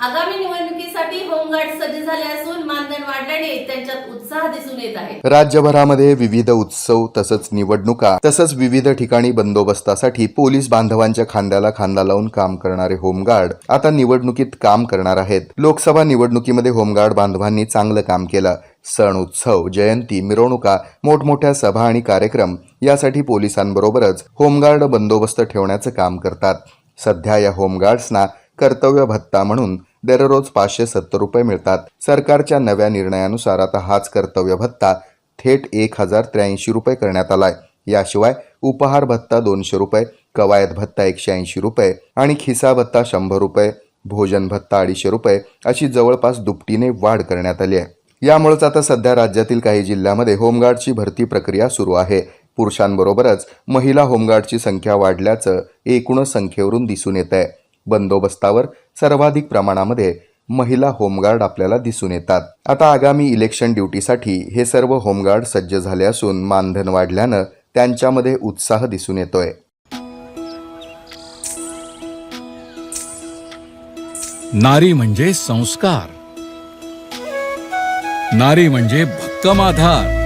आगामी निवडणुकीसाठी होमगार्ड सज्ज झाले असून मानधन वाढल्याने त्यांच्यात उत्साह दिसून येत आहे. राज्यभरामध्ये विविध उत्सव तसंच निवडणुका तसंच विविध ठिकाणी बंदोबस्तासाठी पोलीस बांधवांच्या खांद्याला खांदा लावून काम करणारे होमगार्ड आता निवडणुकीत काम करणार आहेत. लोकसभा निवडणुकीमध्ये होमगार्ड बांधवांनी चांगलं काम केलं. सण उत्सव जयंती मिरवणुका मोठमोठ्या सभा आणि कार्यक्रम यासाठी पोलिसांबरोबरच होमगार्ड बंदोबस्त ठेवण्याचं काम करतात. सध्या या होमगार्ड्सना कर्तव्य भत्ता म्हणून दररोज पाचशे सत्तर रुपये मिळतात. सरकारच्या नव्या निर्णयानुसार आता हाच कर्तव्य भत्ता थेट एक हजार त्र्याऐंशी रुपये करण्यात आलाय. याशिवाय उपहार भत्ता दोनशे रुपये कवायत भत्ता एकशे ऐंशी रुपये आणि खिसा भत्ता शंभर रुपये भोजन भत्ता अडीचशे रुपये अशी जवळपास दुपटीने वाढ करण्यात आली आहे. यामुळेच आता सध्या राज्यातील काही जिल्ह्यामध्ये होमगार्डची भरती प्रक्रिया सुरू आहे. पुरुषांबरोबरच महिला होमगार्डची संख्या वाढल्याचं एकूणच संख्येवरून दिसून येत आहे बंदोबस्तावर सर्वाधिक प्रमाणामध्ये महिला होमगार्ड आपल्याला दिसून येतात. आता आगामी इलेक्शन ड्युटीसाठी हे सर्व होमगार्ड सज्ज झाले असून मानधन वाढल्यानं त्यांच्यामध्ये उत्साह दिसून येतोय. नारी म्हणजे संस्कार. नारी म्हणजे भक्कम आधार.